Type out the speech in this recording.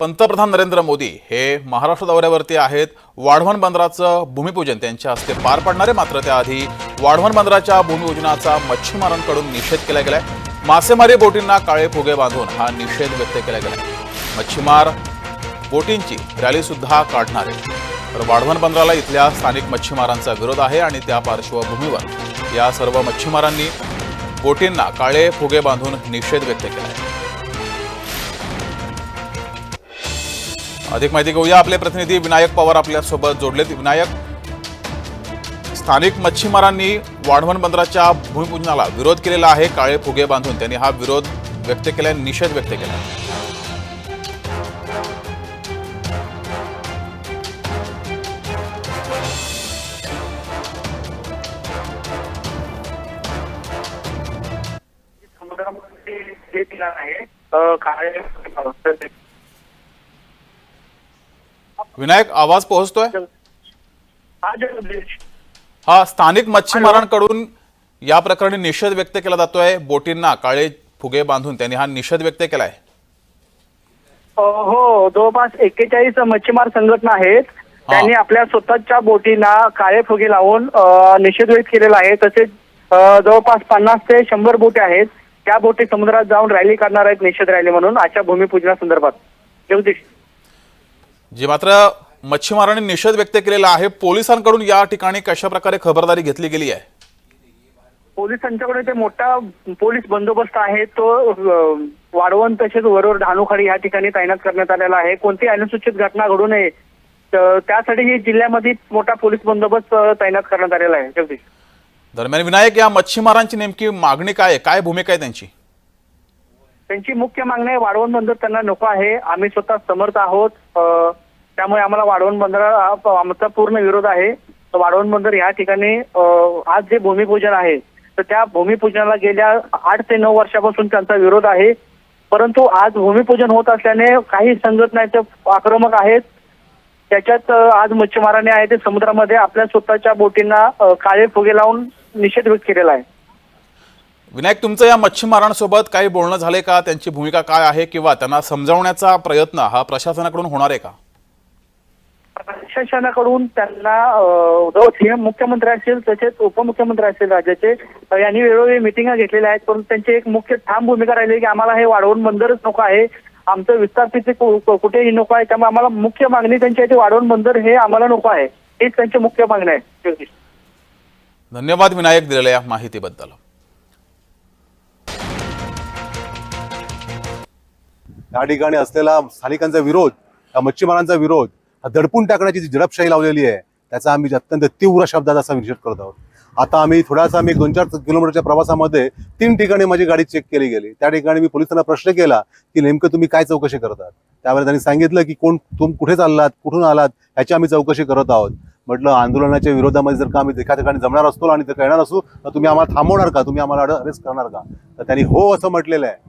पंतप्रधान नरेंद्र मोदी हे महाराष्ट्र दौऱ्यावरती आहेत. वाढवण बंदराचं भूमिपूजन त्यांच्या हस्ते पार पडणार आहे मात्र त्याआधी वाढवण बंदराच्या भूमिपूजनाचा मच्छीमारांकडून निषेध केला गेलाय. मासेमारी बोटींना काळे फुगे बांधून हा निषेध व्यक्त केला गेलाय. मच्छीमार बोटींची रॅलीसुद्धा काढणार आहे तर वाढवण बंदराला इथल्या स्थानिक मच्छीमारांचा विरोध आहे आणि त्या पार्श्वभूमीवर या सर्व मच्छीमारांनी बोटींना काळे फुगे बांधून निषेध व्यक्त केला आहे. अधिक माहिती घेऊया. आपले प्रतिनिधी विनायक पवार आपल्यासोबत जोडलेत. विनायक स्थानिक मच्छीमारांनी वाढवण बंदराच्या भूमिपूजनाला विरोध केलेला आहे. काळे फुगे बांधून त्यांनी हा विरोध व्यक्त केला निषेध व्यक्त केला आहे विनायक आवाज पोहोचतोय? हा हा स्थानिक मच्छीमारांकडून या प्रकरणी निषेध व्यक्त केला जातोय. बोटींना काळे फुगे बांधून त्यांनी हा निषेध व्यक्त केलाय. हो जवळपास एक्केचाळीस मच्छीमार संघटना आहेत. त्यांनी आपल्या स्वतःच्या बोटींना काळे फुगे लावून निषेध व्यक्त केलेला आहे. तसेच जवळपास पन्नास ते शंभर बोटी आहेत. त्या बोटी समुद्रात जाऊन रॅली करणार आहेत निषेध रॅली म्हणून आजच्या भूमिपूजना संदर्भात जगदीश. जे मात्र मच्छीमारांनी निषेध व्यक्त केलेला आहे. पोलिसांकडून या ठिकाणी कशा प्रकारे खबरदारी घेतली गेली आहे? पोलिसांच्याकडे ते मोठा पोलीस बंदोबस्त आहे. तो वाढवण तसेच वरोर धानुखाडी या ठिकाणी तैनात करण्यात आलेला आहे. कोणती अनुसूचित घटना घडू नये. तर त्यासाठी ही जिल्ह्यामध्ये मोठा पोलीस बंदोबस्त तैनात करण्यात आलेला आहे. जगदीश. दरम्यान विनायक या मच्छीमारांची नेमकी मागणी काय काय भूमिका आहे त्यांची? त्यांची मुख्य मागणी आहे वाढवण बंदर त्यांना नको आहे. आम्ही स्वतः समर्थ आहोत. त्यामुळे आम्हाला वाढवण बंदर आमचा पूर्ण विरोध आहे. वाढवण बंदर या ठिकाणी आज जे भूमिपूजन आहे तर त्या भूमिपूजनाला गेल्या आठ ते नऊ वर्षापासून त्यांचा विरोध आहे. परंतु आज भूमिपूजन होत असल्याने काही संघटनाचे आक्रमक आहेत. त्याच्यात आज मच्छीमारांनी आहे ते समुद्रामध्ये आपल्या स्वतःच्या बोटींना काळे फुगे लावून निषेध व्यक्त केलेला आहे. विनायक तुमचं या मच्छीमारांसोबत काही बोलणं झालंय का? त्यांची भूमिका काय आहे किंवा त्यांना समजावण्याचा प्रयत्न हा प्रशासनाकडून होणार आहे का? प्रशासनाकडून त्यांना सीएम मुख्यमंत्री असतील तसेच उपमुख्यमंत्री असतील राज्याचे यांनी वेळोवेळी मिटिंगा घेतलेल्या आहेत. परंतु त्यांची एक मुख्य ठाम भूमिका राहिली की आम्हाला हे वाढवून बंदरच नको आहे. आमचं विस्थापित कुठेही नको आहे. त्यामुळे आम्हाला मुख्य मागणी त्यांची आहे ती वाढवून बंदर हे आम्हाला नको आहे. हीच त्यांची मुख्य मागणी आहे. धन्यवाद विनायक दिलेल्या माहितीबद्दल. या ठिकाणी असलेला स्थानिकांचा विरोध या मच्छीमारांचा विरोध हा दडपून टाकण्याची जी झडपशाही लावलेली आहे त्याचा आम्ही अत्यंत तीव्र शब्दात असा निषेध करत आहोत. आता आम्ही थोडासा मी दोन चार किलोमीटरच्या प्रवासामध्ये तीन ठिकाणी माझी गाडी चेक केली गेली. त्या ठिकाणी मी पोलिसांना प्रश्न केला की नेमकं तुम्ही काय चौकशी करतात? त्यावेळेला त्यांनी सांगितलं की कोण तुम कुठे चाललात कुठून आलात ह्याची आम्ही चौकशी करत आहोत. म्हटलं आंदोलनाच्या विरोधामध्ये जर का आम्ही एका ठिकाणी जमणार असतो आणि ते करणार असू तर तुम्ही आम्हाला थांबवणार का? तुम्ही आम्हाला अरेस्ट करणार का? तर त्यांनी हो असं म्हटलेलं आहे.